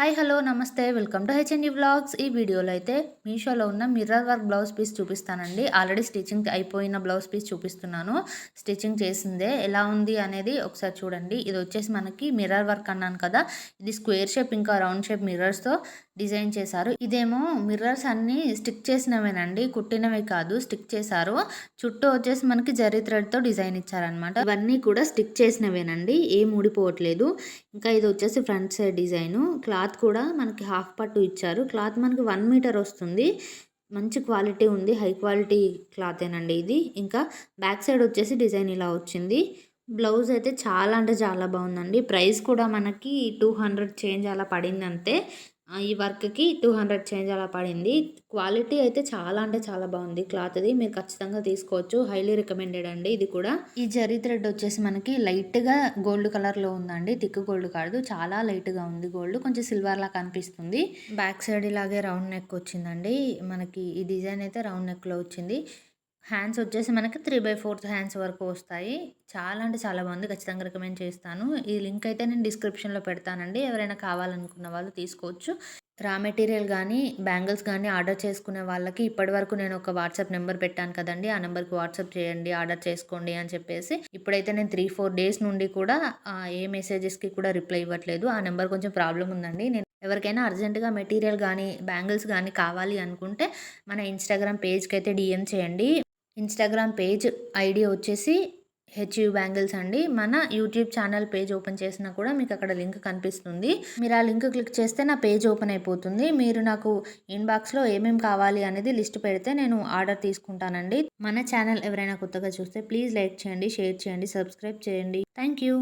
Hi hello నమస్తే. Welcome to HND blogs ఈ వీడియోలో అయితే మీషోలో ఉన్న మిర్రర్ వర్క్ బ్లౌజ్ పీస్ చూపిస్తానండి. ఆల్రెడీ స్టిచ్చింగ్ అయిపోయిన బ్లౌజ్ పీస్ చూపిస్తున్నాను. స్టిచ్చింగ్ చేసిందే ఎలా ఉంది అనేది ఒకసారి చూడండి. ఇది వచ్చేసి మనకి మిర్రర్ వర్క్ అన్నాను కదా. ఇది స్క్వేర్ షేప్ ఇంకా రౌండ్ షేప్ మిర్రర్స్తో డిజైన్ చేశారు. ఇదేమో మిర్రర్స్ అన్నీ స్టిక్ చేసినవేనండి. కుట్టినవి కాదు స్టిక్ చేశారు. చుట్టూ వచ్చేసి మనకి జరీ థ్రెడ్తో డిజైన్ ఇచ్చారనమాట ఇవన్నీ కూడా స్టిక్ చేసినవేనండి. ఏం ఊడిపోవట్లేదు. ఇంకా ఇది వచ్చేసి ఫ్రంట్ సైడ్ డిజైన్. క్లాత్ కూడా మనకి హాఫ్ పట్టు ఇచ్చారు. క్లాత్ మనకి వన్ మీటర్ వస్తుంది. మంచి క్వాలిటీ ఉంది. హై క్వాలిటీ క్లాతేనండి ఇది. ఇంకా బ్యాక్ సైడ్ వచ్చేసి డిజైన్ ఇలా వచ్చింది. బ్లౌజ్ అయితే చాలా అంటే చాలా బాగుందండి. ప్రైస్ కూడా మనకి టూ హండ్రెడ్ చేంజ్ అలా పడింది అంతే ఈ వర్క్కి టూ హండ్రెడ్ చేంజ్ అలా పడింది. క్వాలిటీ అయితే చాలా అంటే చాలా బాగుంది. క్లాత్ది మీరు ఖచ్చితంగా తీసుకోవచ్చు. హైలీ రికమెండెడ్ అండి ఇది కూడా. ఈ జరీ థ్రెడ్ వచ్చేసి మనకి లైట్గా గోల్డ్ కలర్లో ఉందండి. థిక్ గోల్డ్ కాదు. చాలా లైట్గా ఉంది గోల్డ్. కొంచెం సిల్వర్ లా కనిపిస్తుంది బ్యాక్ సైడ్ ఇలాగే రౌండ్ నెక్ వచ్చిందండి. మనకి ఈ డిజైన్ అయితే రౌండ్ నెక్లో వచ్చింది. హ్యాండ్స్ వచ్చేసి మనకి త్రీ బై ఫోర్త్ హ్యాండ్స్ వరకు వస్తాయి. చాలా అంటే చాలా బాగుంది. ఖచ్చితంగా రికమెండ్ చేస్తాను. ఈ లింక్ అయితే నేను డిస్క్రిప్షన్లో పెడతానండి. ఎవరైనా కావాలనుకున్న వాళ్ళు తీసుకోవచ్చు. రా మెటీరియల్ కానీ బ్యాంగిల్స్ కానీ ఆర్డర్ చేసుకునే వాళ్ళకి ఇప్పటి వరకు నేను ఒక వాట్సాప్ నెంబర్ పెట్టాను కదండి. ఆ నెంబర్కి వాట్సాప్ చేయండి ఆర్డర్ చేసుకోండి అని చెప్పేసి. ఇప్పుడైతే నేను త్రీ ఫోర్ డేస్ నుండి కూడా ఏ మెసేజెస్కి కూడా రిప్లై ఇవ్వట్లేదు. ఆ నెంబర్ కొంచెం ప్రాబ్లం ఉందండి. నేను ఎవరికైనా అర్జెంటుగా మెటీరియల్ కానీ బ్యాంగిల్స్ కానీ కావాలి అనుకుంటే మన ఇన్స్టాగ్రామ్ పేజ్కి అయితే డిఎం చేయండి. ఇన్స్టాగ్రామ్ పేజ్ ఐడి వచ్చేసి హెచ్యూ బ్యాంగిల్స్ అండి. మన యూట్యూబ్ ఛానల్ పేజ్ ఓపెన్ చేసినా కూడా మీకు అక్కడ లింక్ కనిపిస్తుంది. మీరు ఆ లింక్ క్లిక్ చేస్తే నా పేజ్ ఓపెన్ అయిపోతుంది. మీరు నాకు ఇన్బాక్స్లో ఏమేమి కావాలి అనేది లిస్ట్ పెడితే నేను ఆర్డర్ తీసుకుంటానండి. మన ఛానల్ ఎవరైనా కొత్తగా చూస్తే ప్లీజ్ లైక్ చేయండి షేర్ చేయండి సబ్స్క్రైబ్ చేయండి. Thank you.